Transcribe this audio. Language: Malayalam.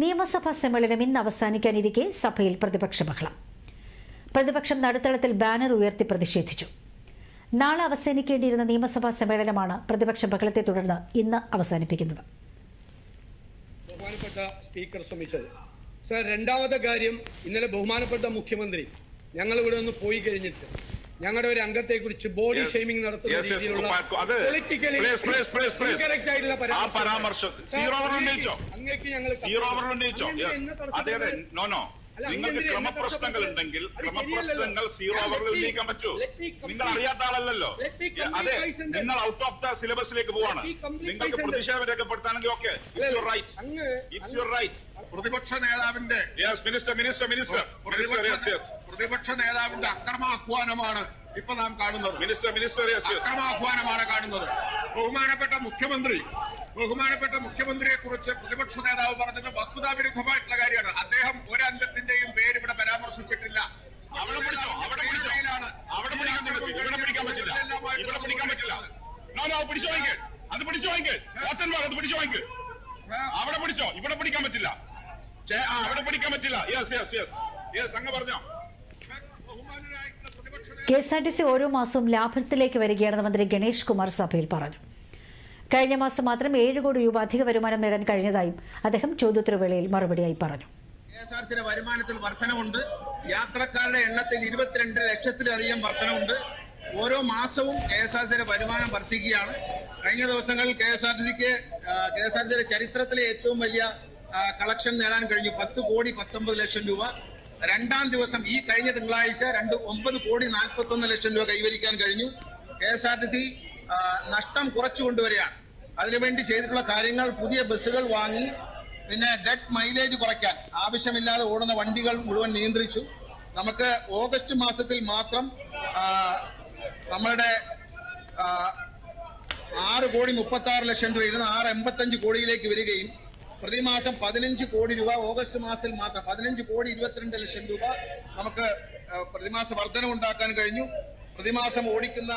നിയമസഭാ സമ്മേളനം ഇന്ന് അവസാനിക്കാനിരിക്കെ സഭയിൽ പ്രതിപക്ഷ ബഹളം. പ്രതിപക്ഷം നടുത്തളത്തിൽ ബാനർ ഉയർത്തി പ്രതിഷേധിച്ചു. നാളെ അവസാനിക്കേണ്ടിയിരുന്ന നിയമസഭാ സമ്മേളനമാണ് പ്രതിപക്ഷ ബഹളത്തെ തുടർന്ന് ഇന്ന് അവസാനിപ്പിക്കുന്നത്. ബഹുമാനപ്പെട്ട സ്പീക്കർ ശ്രമിച്ചത്. സർ രണ്ടാമത്തെ കാര്യം ഇന്നലെ ബഹുമാനപ്പെട്ട മുഖ്യമന്ത്രി ഞങ്ങൾ ഇവിടെ ഒന്ന് പോയി കഴിഞ്ഞിട്ട് ഞങ്ങളുടെ ഒരു അംഗത്തെ കുറിച്ച് ബോഡി. ഷെയ്മിംഗ് നടത്തുന്ന രീതിയിലുള്ള പരാമർശം. സീറോ അങ്ങേക്ക് ഞങ്ങൾ സീറോ നോ ഉന്നയിച്ചോ? നിങ്ങൾക്ക് ക്രമപ്രശ്നങ്ങൾ ഉണ്ടെങ്കിൽ ക്രമപ്രശ്നങ്ങൾ സീറോ അവറിൽ ഉന്നയിക്കാൻ പറ്റൂ. നിങ്ങൾ അറിയാത്ത ആളല്ലല്ലോ. അതെ നിങ്ങൾ ഔട്ട് ഓഫ് ദ സിലബസിലേക്ക് പോവാണ്. നിങ്ങൾക്ക്. പ്രതിഷേധം രേഖപ്പെടുത്താണെങ്കിൽ ഓക്കെ. ഇറ്റ്സ് യുവർ റൈറ്റ് പ്രതിപക്ഷ നേതാവിന്റെ യെസ് മിനിസ്റ്റർ മിനിസ്റ്റർ മിനിസ്റ്റർ പ്രതിപക്ഷ നേതാവിന്റെ അക്രമാഹ്വാനമാണ് ഇപ്പൊ നാം കാണുന്നത്. മിനിസ്റ്റർ മിനിസ്റ്റർ അക്രമാഹ്വാനമാണ് കാണുന്നത്. ബഹുമാനപ്പെട്ട മുഖ്യമന്ത്രി ബഹുമാനപ്പെട്ട മുഖ്യമന്ത്രിയെ കുറിച്ച് പ്രതിപക്ഷ നേതാവ് പറഞ്ഞത് വസ്തുതാവിരുദ്ധമായിട്ടുള്ള കാര്യമാണ് അദ്ദേഹം ഒരംഗത്തിന്റെയും പേര് ഇവിടെ പരാമർശിച്ചിട്ടില്ല അവിടെ പിടിച്ചോ അവിടെ പിടിച്ചോ അവിടെ പിടിക്കാൻ നിങ്ങൾക്ക് ഇവിടെ പിടിക്കാൻ പറ്റില്ല ഇവിടെ പിടിക്കാൻ പറ്റില്ല. പിടിച്ചു വാങ്ങിക്ക്. അത് പിടിച്ചു വാങ്ങിക്ക്. വാച്ചൻ അത് പിടിച്ചു വാങ്ങിക്ക്. അവിടെ പിടിച്ചോ. ഇവിടെ പിടിക്കാൻ പറ്റില്ല. ആ, അവിടെ പിടിക്കാൻ പറ്റില്ല. യെസ് യെസ് യെസ് യെസ് അങ്ങ് പറഞ്ഞോ. K S R T C ഓരോ മാസവും ലാഭത്തിലേക്ക് വരികയാണെന്ന് മന്ത്രി ഗണേഷ് കുമാർ സഭയിൽ പറഞ്ഞു. കഴിഞ്ഞ മാസം മാത്രം ഏഴ് കോടി രൂപ അധിക വരുമാനം നേടാൻ കഴിഞ്ഞതായും അദ്ദേഹം ചോദ്യോത്തരവേളയിൽ മറുപടിയായി പറഞ്ഞു. വരുമാനത്തിൽ വർധനവുണ്ട്. യാത്രക്കാരുടെ എണ്ണത്തിൽ ഇരുപത്തിരണ്ട് ലക്ഷത്തിലധികം വർധനവുണ്ട്. ഓരോ മാസവും കെ എസ് ആർ സിയുടെ വരുമാനം വർദ്ധിക്കുകയാണ്. കഴിഞ്ഞ ദിവസങ്ങളിൽ കെ എസ് ആർ ടി സിക്ക് കെ എസ് ആർ സിയുടെ ചരിത്രത്തിലെ ഏറ്റവും വലിയ കളക്ഷൻ നേടാൻ കഴിഞ്ഞു. പത്ത് കോടി പത്തൊമ്പത് ലക്ഷം രൂപ. രണ്ടാം ദിവസം ഈ കഴിഞ്ഞ തിങ്കളാഴ്ച രണ്ട് ഒമ്പത് കോടി നാൽപ്പത്തി ഒന്ന് ലക്ഷം രൂപ കൈവരിക്കാൻ കഴിഞ്ഞു. K S R T C നഷ്ടം കുറച്ചു കൊണ്ടുവരികയാണ്. അതിനുവേണ്ടി ചെയ്തിട്ടുള്ള കാര്യങ്ങൾ പുതിയ ബസ്സുകൾ വാങ്ങി പിന്നെ ഡെറ്റ് മൈലേജ് കുറയ്ക്കാൻ. ആവശ്യമില്ലാതെ ഓടുന്ന വണ്ടികൾ മുഴുവൻ നിയന്ത്രിച്ചു. നമുക്ക് ഓഗസ്റ്റ് മാസത്തിൽ മാത്രം നമ്മളുടെ ആറ് കോടി മുപ്പത്തി ആറ് ലക്ഷം രൂപ ഇരുന്ന് ആറ് എൺപത്തഞ്ച് കോടിയിലേക്ക് വരികയും പ്രതിമാസം പതിനഞ്ച് കോടി രൂപ ഓഗസ്റ്റ് മാസത്തിൽ മാത്രം പതിനഞ്ച് കോടി ഇരുപത്തിരണ്ട് ലക്ഷം രൂപ നമുക്ക് പ്രതിമാസ വർധന ഉണ്ടാക്കാൻ കഴിഞ്ഞു. പ്രതിമാസം ഓടിക്കുന്ന